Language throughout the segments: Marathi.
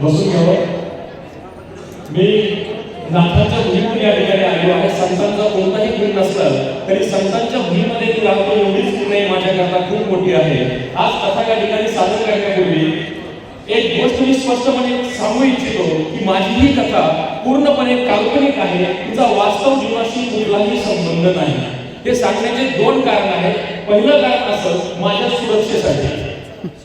बसून घ्यावं मी नाथाच्या भूमीमध्ये या ठिकाणी आलेलो आहे. संतांचा कोणताही गुण नसला तरी संतांच्या भूमीमध्ये मी राहतो एवढीच पुणे माझ्याकरता खूप मोठी आहे. आज कथा या ठिकाणी सादर करण्यापूर्वी एक गोष्ट मी स्पष्टपणे सांगू इच्छितो की माझी ही कथा पूर्णपणे काल्पनिक आहे. तिचा वास्तव जीवनाशी कुठलाही संबंध नाही. हे सांगण्याचे दोन कारण आहेत. पहिलं कारण असं माझ्या सुरक्षेसाठी.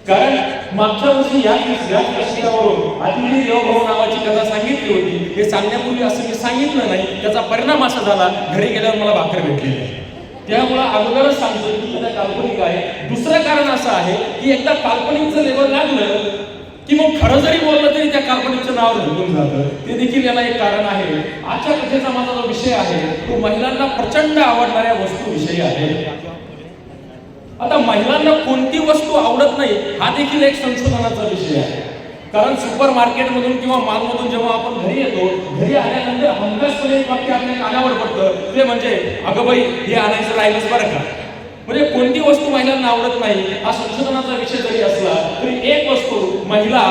कारण मागच्या वर्षी या याच प्रश्नावरून अतिथी देवभाऊ नावाची कथा सांगितली होती. हे सांगण्यापूर्वी असं मी सांगितलं नाही त्याचा परिणाम असा झाला घरी गेल्यावर मला भाकर भेटली नाही. त्यामुळे अगोदरच सांगतो की कथा काल्पनिक आहे. दुसरं कारण असं आहे की एकदा काल्पनिकचं लेवल लागलं की मग खरं जरी बोललं तरी त्या काल्पनिकचं नाव झुकून जातं. ते देखील याला एक कारण आहे. आजच्या कथेचा माझा जो विषय आहे तो महिलांना प्रचंड आवडणाऱ्या वस्तूविषयी आहे. आता महिलांना कोणती वस्तू आवडत नाही हा देखील एक संशोधनाचा विषय आहे. कारण सुपर मार्केटमधून किंवा मॉलमधून जेव्हा आपण घरी येतो घरी आल्यानंतर हमखासपणे एक वाक्य आपल्या कानावर पडतं ते म्हणजे अगं बाई हे आणायचं राहिलंच बरं का? म्हणजे कोणती वस्तू महिलांना आवडत नाही हा संशोधनाचा विषय जरी असला तरी एक वस्तू महिला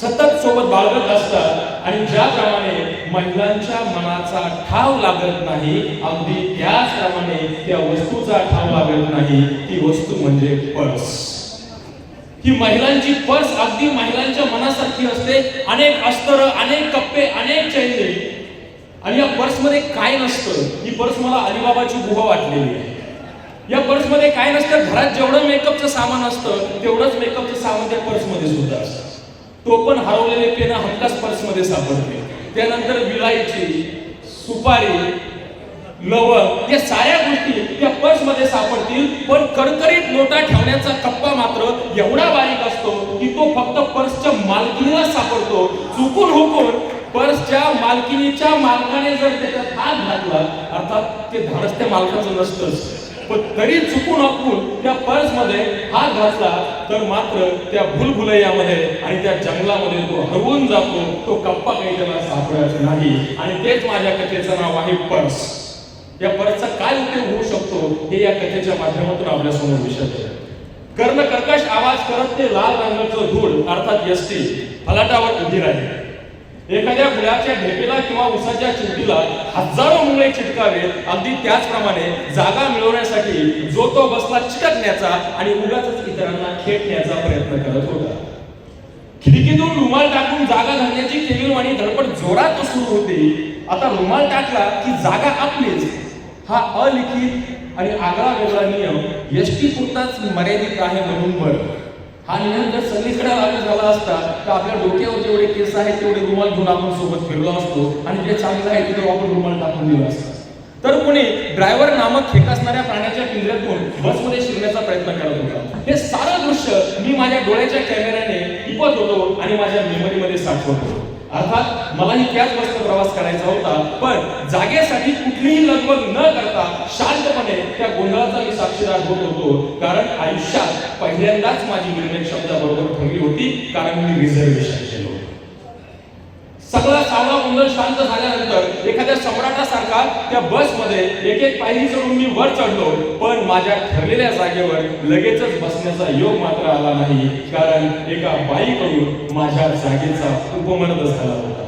सतत सोबत बाळगत असतात आणि ज्याप्रमाणे महिलांच्या मनाचा ठाव लागत नाही अगदी त्याचप्रमाणे त्या वस्तूचा ठाव लागत नाही ती वस्तू म्हणजे पर्स. ही महिलांची पर्स अगदी महिलांच्या मनासारखी असते अनेक अस्तर अनेक कप्पे अनेक चैने आणि या पर्समध्ये काय नसतं? ही पर्स मला अलिबाबाची गुहा वाटलेली आहे. या पर्समध्ये काय नसतं? घरात जेवढं मेकअपचं सामान असतं तेवढंच मेकअपचं सामान त्या पर्समध्ये सुद्धा असतं तो पण हरवलेले पेन हमखास पर्समध्ये सापडते त्यानंतर विलायची सुपारी लवंग या साऱ्या गोष्टी त्या पर्समध्ये सापडतील. पण कडकडीत नोटा ठेवण्याचा कप्पा मात्र एवढा बारीक असतो की तो फक्त पर्सच्या मालकीला सापडतो. चुकून हुकून पर्सच्या मालकिनीच्या मालकाने जर त्याच्यात हात घातला अर्थात ते धाडस त्या मालकाचं नसतंच पण तरी चुकून आपण त्या पर्समध्ये हात घासला तर मात्र त्या भुलभुलैयामध्ये आणि त्या जंगलामध्ये तो हरवून जातो तो कप्पा काही त्याला सापडायचा नाही. आणि तेच माझ्या कथेचं नाव आहे पर्स. या पर्सचा काय उपयोग होऊ शकतो हे या कथेच्या माध्यमातून आपल्यासमोर विषय कर्ण कर्कश आवाज करत ते लाल रंगाचं धूळ अर्थात यष्टी फलाटावर उभी राहील. एखाद्या मुलाच्या ढेपेला किंवा उसाच्या चिंतीला हजारो मुले चिटकावेत अगदी त्याचप्रमाणे जागा मिळवण्यासाठी जो तो बसला चिटकण्याचा आणि उगाच इतरांना खेटण्याचा प्रयत्न करत होता. खिडकीतून रुमाल टाकून जागा धरण्याची केविलवाणी धडपड जोरात सुरू होती. आता रुमाल टाकला की जागा आपलीच. हा अलिखित आणि आगळा वेगळा नियम एसटी पुरताच मर्यादित आहे म्हणून बरं हा नियम जर सगळीकडे लागू झाला असता तर आपल्या डोक्यावर जेवढे केस आहेत तेवढे रुमाल घेऊन आपण सोबत फिरलो असतो. आणि जे चांगलं आहे तिथे आपण रुमाल टाकून दिला असता. तर कोणी ड्रायव्हर नामक खेक असणाऱ्या प्राण्याच्या पिंजऱ्यातून बसमध्ये शिरण्याचा प्रयत्न करत होता. हे सारं दृश्य मी माझ्या डोळ्याच्या कॅमेऱ्याने टिपत होतो आणि माझ्या मेमरीमध्ये साठवत होतो. अर्थात मलाही त्याच बसचा प्रवास करायचा होता पण जागेसाठी कुठलीही लगबग न करता शांतपणे त्या गोंधळाचा मी साक्षीदार होत होतो. कारण आयुष्यात पहिल्यांदाच माझी निर्णय शब्दाबरोबर ठरली होती कारण मी रिझर्वेशन सगळा सावळा गोंधळ शांत झाल्यानंतर एखाद्या सम्राटासारखा त्या बसमध्ये एक एक पायरी चढून मी वर चढलो. पण माझ्या ठरलेल्या जागेवर लगेचच बसण्याचा योग मात्र आला नाही. कारण एका बाईकडून माझ्या जागेचा उपमर्द झाला होता.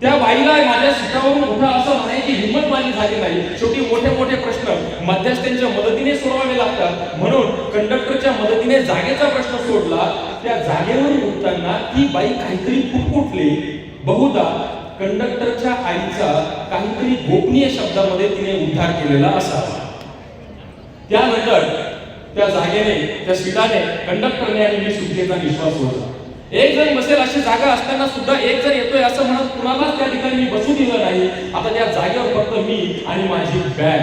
त्या बाईला माझ्या सीटावरून उठा असं म्हणायची हिंमत माझी झाली नाही. शेवटी मोठे मोठे प्रश्न मध्यस्थांच्या मदतीने सोडवावे लागतात. म्हणून कंडक्टरच्या मदतीने जागेचा प्रश्न सोडला. त्या जागेवर उठताना ती बाई काहीतरी फुटफुटली बहुधा कंडक्टरच्या आईचा काहीतरी गोपनीय शब्दामध्ये तिने उद्धार केलेला असावा. त्यानंतर त्या जागेने त्या सीटाने कंडक्टरने आणि मी सुटकेचा विश्वास होता एक जण बसेल अशी जागा असताना सुद्धा एक जण येतोय असं म्हणत कुणालाच त्या ठिकाणी मी बसू दिलं नाही. आता त्या जागेवर फक्त मी आणि माझी बॅग.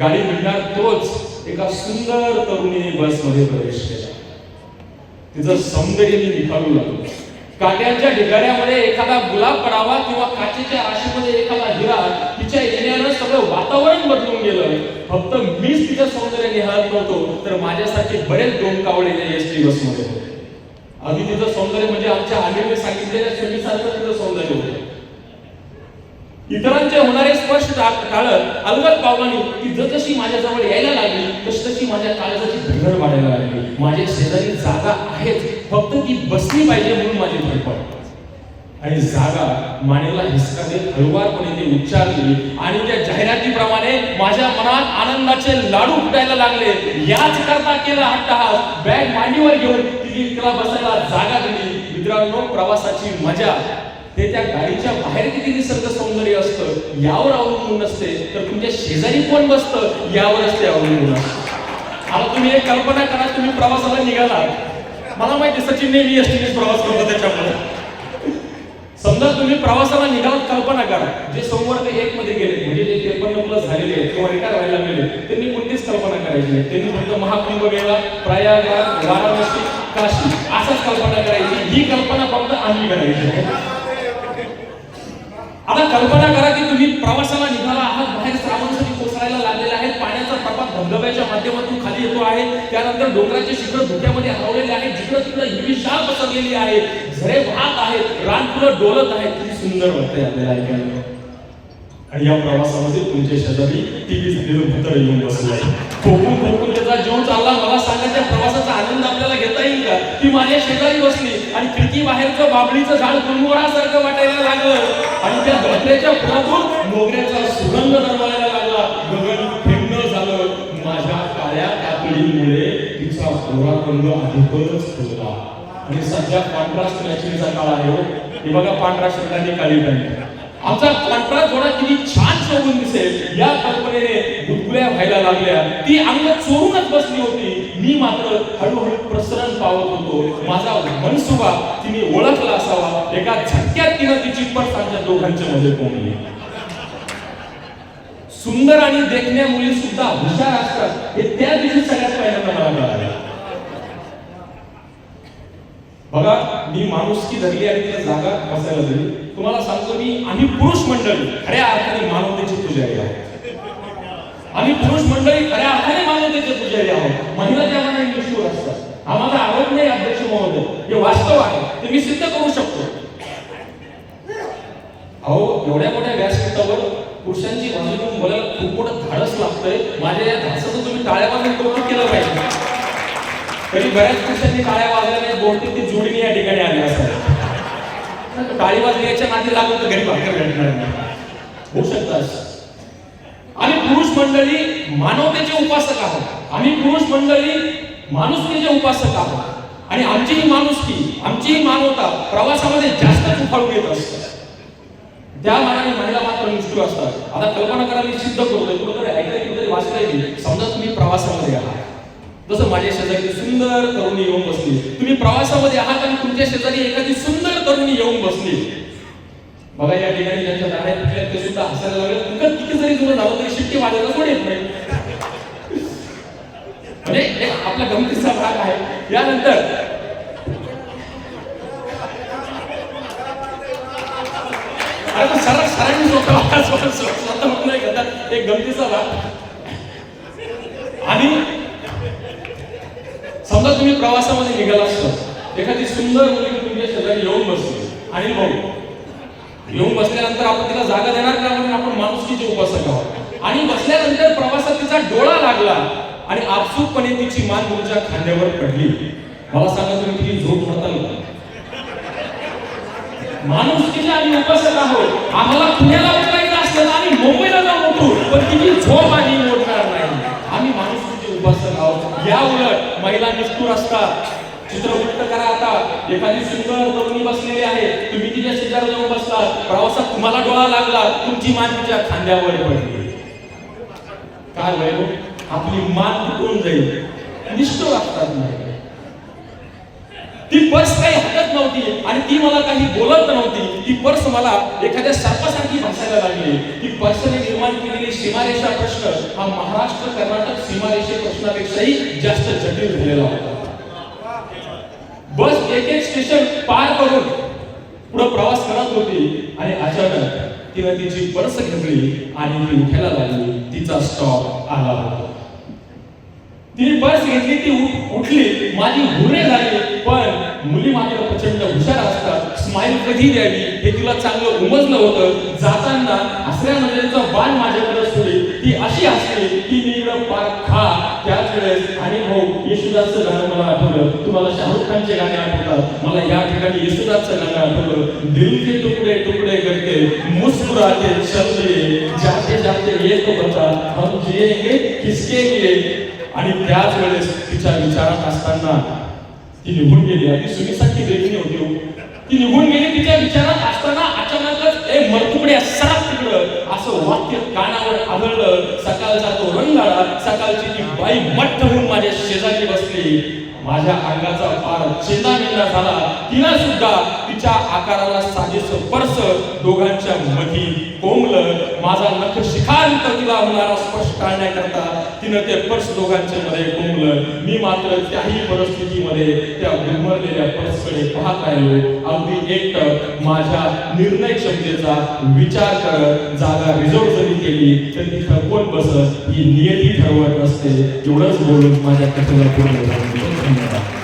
गाडी निघणार तोच एका सुंदर तरुणीने बसमध्ये प्रवेश केला. तिचं सौंदर्य मी निखाळू लागलो. काट्यांच्या ढिगाऱ्यामध्ये एखादा गुलाब पडावा किंवा काचेच्या राशीमध्ये एखादा हिरा तिच्या येण्यानं सगळं वातावरण बदलून गेलं. फक्त मीच तिचं सौंदर्य निहाळत नव्हतो तर माझ्यासारखे बरेच डोंकावलेले एस टी बसमध्ये आधी तिचं सौंदर्य म्हणजे आमच्या आलेने सांगितलेल्या सुनीसारखं तिचं सौंदर्य होतं. इतरांचे होणारे स्पर्श टाळत अलगद पावलाने ती जसजशी माझ्याजवळ यायला लागली तशी तशी माझ्या काळजाची धडधड वाढायला लागली. माझ्या शेजारी जागा आहेच फक्त ती बसली पाहिजे म्हणून माझी धडपड. आणि जागा मानेला हिसका देत हळुवारपणे ते उच्चारली आणि त्या जाहिरातीप्रमाणे माझ्या मनात आनंदाचे लाडू फुटायला लागले. याच करता केला हट्टहास बॅग मांडीवर घेऊन तिला बसायला जागा दिली. मित्रांनो प्रवासाची मजा. ते त्या गाडीच्या बाहेर किती निसर्ग सौंदर्य असतं यावर अवलंबून नसते. तर तुमच्या शेजारी कोण बसतं यावर असते अवलंबून आता तुम्ही एक कल्पना करा तुम्ही प्रवासाला निघाला. मला माहिती सचिन नेहमी एसटीने प्रवास करतो त्याच्यामुळे. समजा तुम्ही प्रवासाला निघालात कल्पना करा. जे सोमवार ते एक मध्ये गेले म्हणजे जे त्रेपन्न प्लस झालेले आहेत किंवा रिटायर व्हायला गेले त्यांनी कोणतीच कल्पना करायची नाही. त्यांनी फक्त महाकुंभमेळा प्रयागराज वाराणसी काशी असंच कल्पना करायची. ही कल्पना फक्त आम्ही करायची. आता कल्पना करा की तुम्ही प्रवासाला निघाला आहात बाहेर श्रावणसाठी कोसळायला लागलेला आहे पाण्याचा प्रपात धबधब्याच्या माध्यमातून खाली येतो आहे त्यानंतर डोंगराचे शिखर धुक्यामध्ये हरवलेले आहेत जिकडं तिकडं हिरवी शाल पसरलेली आहे झरे वाहत आहेत रानफुलं डोलत आहेत. किती सुंदर वाटतंय आपल्याला ऐकायला. आणि या प्रवासामध्ये तुमच्या शेजारी टीव्ही झालेलं भूतळ येऊन बसलंय खोकून खोकून त्याचा जीव चालला माझ्या शेजारी बसली आणि खिडकी बाहेरचं बाबळीचं झाड कुंभोरासारखं वाटायला लागलं. आणि त्या धोत्र्याच्या फुलातून मोगऱ्याचा सुगंध दरवायला लागला. गगन थेंड झालं. माझ्या काळ्या कातडीमुळे तिचा गोरा रंग अधिकच फुलला. आणि सध्या पांढरा मॅचिंगचा काळ आहे हो. हे. बघा पांढरा शर्ट काळी पॅन्ट. आमचा कॉन्ट्रास्ट थोडा किती छान शोभून दिसेल. या कल्पनेने गुदगुल्या व्हायला लागल्या. ती अंग चोरूनच बसली होती. मी मात्र हळूहळू प्रसरण पावत होतो. माझा मनसुबा तिने ओळखला असावा. एका झटक्यात तिनं तिची पर्स आमच्या दोघांच्या मध्ये कोंबली. सुंदर आणि देखण्या मुली सुद्धा हुशार असतात. हे त्या दिवशी सगळ्यात पहिल्यांदा मला कळालं. बघा मी माणुसकी धरली आणि तिला जागा बसायला दिली. तुम्हाला सांगतो मी आम्ही पुरुष मंडळी खऱ्या अर्थाने मानवतेची पुजारी आहोत. आम्ही पुरुष मंडळी खऱ्या अर्थाने मानवतेचे पुजारी आहोत. महिला त्या मनाने निष्ठूर असतात. हा माझा आरोप नाही अध्यक्ष महोदय. हे वास्तव आहे. ते मी सिद्ध करू शकतो. अहो एवढ्या मोठ्या व्यासपीठावर पुरुषांची बाजू घेऊन बोलायला खूप मोठं धाडस लागतंय. माझ्या या धाडसाचं तुम्ही टाळ्या कौतुक केलं पाहिजे. तरी बऱ्याच पुरुषांनी टाळ्या वाजल्या नाही बहुतेक ती जोडीने या ठिकाणी आली असतात टाळी वाजल्याच्या नादी लागून तर घरी भाकर भेटणार होऊ शकतं आम्ही पुरुष मंडळी मानवतेचे उपासक आहोत. आम्ही पुरुष मंडळी माणुसकीचे उपासक आहोत. आणि आमची ही माणुसकी आमची ही मानवता प्रवासामध्ये जास्त उफाळून येत असते. त्या मानाने महिला मात्र निष्ठू असतात. आता कल्पना करा मी सिद्ध करतोय. कुठेतरी ऐकलंय कुठेतरी वाचलंय समजा तुम्ही प्रवासामध्ये आहात. जसं माझ्या शेजारी सुंदर तरुणी येऊन बसली. तुम्ही प्रवासामध्ये आहात आणि तुमच्या शेजारी एखादी सुंदर तरुणी येऊन बसली. बघा या ठिकाणी ज्यांच्या दाड्या पिकल्या ते सुद्धा हसायला लागले. तुमचं किती जरी तुला झालं तरी शिट्टी वाजायला कोण येत नाही? म्हणजे एक आपला गमतीचा भाग आहे. यानंतर अरे पण सरळ सरांनी स्वतः स्वतः स्वतः म्हणून नाही घेतात एक गमतीचा भाग आणि समजा तुम्ही प्रवासामध्ये निघाला असता एखादी सुंदर मुलगी तुमच्या शेजारी येऊन बसली आणि भाऊ येऊन बसल्यानंतर आपण तिला जागा देणार का म्हणून आपण माणुसकीचे उपासक आहोत? आणि बसल्यानंतर प्रवासात तिचा डोळा लागला आणि आपसूकपणे तिची मान तुमच्या खांद्यावर पडली. मला सांगा तुम्ही तिची झोप म्हणताल का माणुसकीचे आम्ही उपासक आहोत. आम्हाला पुण्याला उतरायचं असलं आणि मुंबईला जाऊन उठू पण तिची झोप आम्ही मोडणार नाही. आम्ही माणुसकीचे उपासक आहोत. या उलट महिला निष्ठूर असतात. चित्रपट करा आता. एखादी सुंदर तरुणी बसलेली आहे. तुम्ही तिच्या शेजारी जाऊन बसलात. प्रवासात तुम्हाला डोळा लागला. तुमची मान तिच्या खांद्यावर पडली. काय वय आपली मान तुटून जाईल. निष्ठ असतात नाही. ती पर्स काही हटत नव्हती आणि ती मला काही बोलत नव्हती. ती पर्स मला एखाद्या सर्पासारखी भासायला लागली. ती पर्सने निर्माण केलेली सीमारेषा प्रश्न हा महाराष्ट्र कर्नाटक सीमारेषे प्रश्नापेक्षाही जास्त जटिल झालेला होता. बस एक एक स्टेशन पार करून पुढे प्रवास करत होती आणि अचानक तिने तिची पर्स घेतली आणि ती उठायला लागली तिचा स्टॉप आला होता. तिने पर्स घेतली ती उठली. माझी हुरे झाली पण मुली मात्र प्रचंड हुशार असतात. स्माइल कधी द्यावी हे तिला चांगलं उमजलं होतं. जाताना असल्या नजरेचा बाण माझ्या येशुदासचं गाणं मला आठवलं. तुम्हाला शाहरुख खानचे गाणे आठवतात. मला या ठिकाणी येशुदासचं गाणं आठवलं. दिल के तुकडे तुकडे करके मुस्कुराते चलिए जाते जाते ये तो बता हम जिएंगे किसके लिए? आणि त्याच वेळेस तिच्या विचारात असताना ती निघून गेली. आणि सुनीसारखी वेगळी होती हो. ती निघून गेली तिच्या विचारात असताना अचानकच ए मरतुकडे सराप तिकडं. असं वाक्य कानावर आढळलं सकाळचा तो रंग आला सकाळची ती बाई मठ होऊन शेजारी बसली. माझ्या अंगाचा पार चेंदामेंदा झाला. तिला सुद्धा तिच्या आकाराला साजेस पर्स दोघांच्या मधी कोंबलं माझा नख शिखांत तिला होणारा स्पर्श टाळण्याकरता तिनं ते पर्स दोघांच्या मध्ये कोंबलं मी मात्र त्याही परिस्थितीमध्ये त्या गुदमरलेल्या पर्सकडे पाहत राहिलो. अगदी एकटक माझ्या निर्णय क्षमतेचा विचार करत जागा रिझर्व जरी केली तर तिथं कोण बसत ही नियती ठरवत असते. एवढंच बोलून माझ्या कथेला पूर्ण धन्यवाद.